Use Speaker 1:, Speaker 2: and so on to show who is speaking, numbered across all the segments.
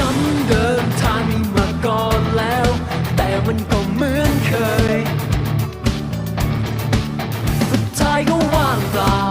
Speaker 1: ฉัเดิมทางนี้มาก่อนแล้ว แต่มันก็เหมือนเคย สุดท้ายก็ว่างเปล่า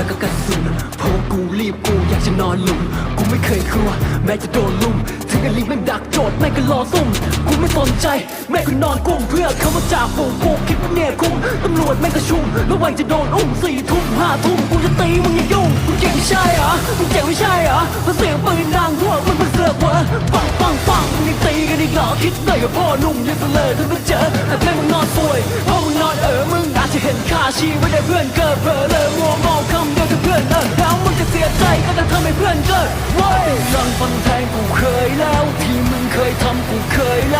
Speaker 1: แล้วก็กระสุนพว่ากูรีบกูอยากจะนอนหลุมกูไม่เคยกลัว แม้จะโดนลุมถึงไอ้ลิงแม่งดักโจทย์แม่งก็รอซุ่มกูไม่สนใจ แม่งก็นอนกุ้มเพื่อเขามาจากฝูงกูคิดว่าเนี่ยคุ้มตำรวจแม่งก็ชุมระวังจะโดนอุ้มสี่ทุ่มห้าทุ่มกูจะตีมึงอย่ายุ่งมึงเก่งไม่ใช่เหรอมึงเก่งไม่ใช่เหรอเพราะเสียงปืนดังพวกมึงมันเสือกเหรอปังปังปังมึงยังตี อีกเหรอคิดหน่อยกับพ่อหนุ่มยังเสลอถ้ามึงเจอแต่เพื่อนมึงนอนป่วยพ่อมึงนอนเออมึงอาจจะเห็นค่าชีวิตได้เพื่อนเกิดเผลอเลยมัวมองคำเดียวกับเพื่อนเออแล้วมึงจะเสียใจก็จะทำให้เพื่อนเกิดว้ยลังฟันแทงกูเคยแล้ว ที่มึงเคยทำกูเคยแล้ว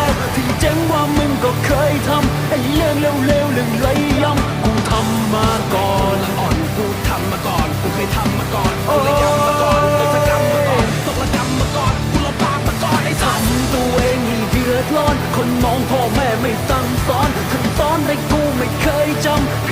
Speaker 1: คน
Speaker 2: มอ
Speaker 1: งพ่อแม่ไม่สั่งสอนคำสอนให้กูไม่เคยจำ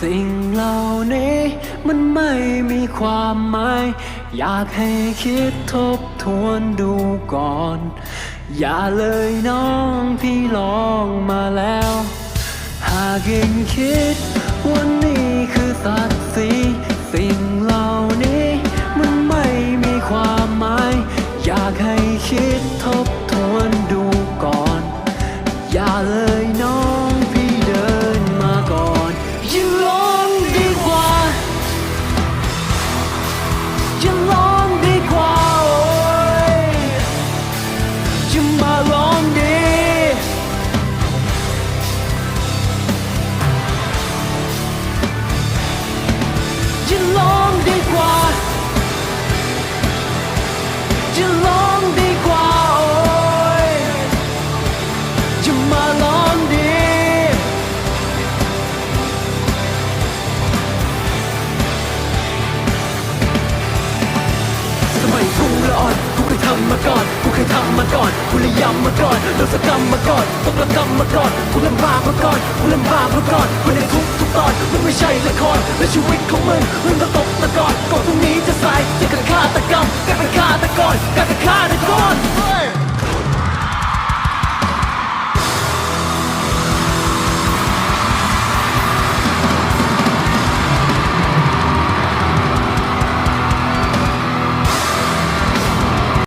Speaker 1: สิ่ง
Speaker 2: เห
Speaker 1: ล่านี้มันไม่มีความหมาย อยากให้คิดทบทวนดูก่อน อย่าเลยน้องพี่ลองมาแล้ว หากยังคิดวันนี้คือศัก อนกูเลยยำมาก่อนโดนสกรรมมาก่อนตกระกรรมมาก่อนกูลำบากมาก่อนกูลำบากมาก่อนกูในทุกทุกตอนมันไม่ใช่ละครและชีวิตของมึงมึงต้องตกตะกอน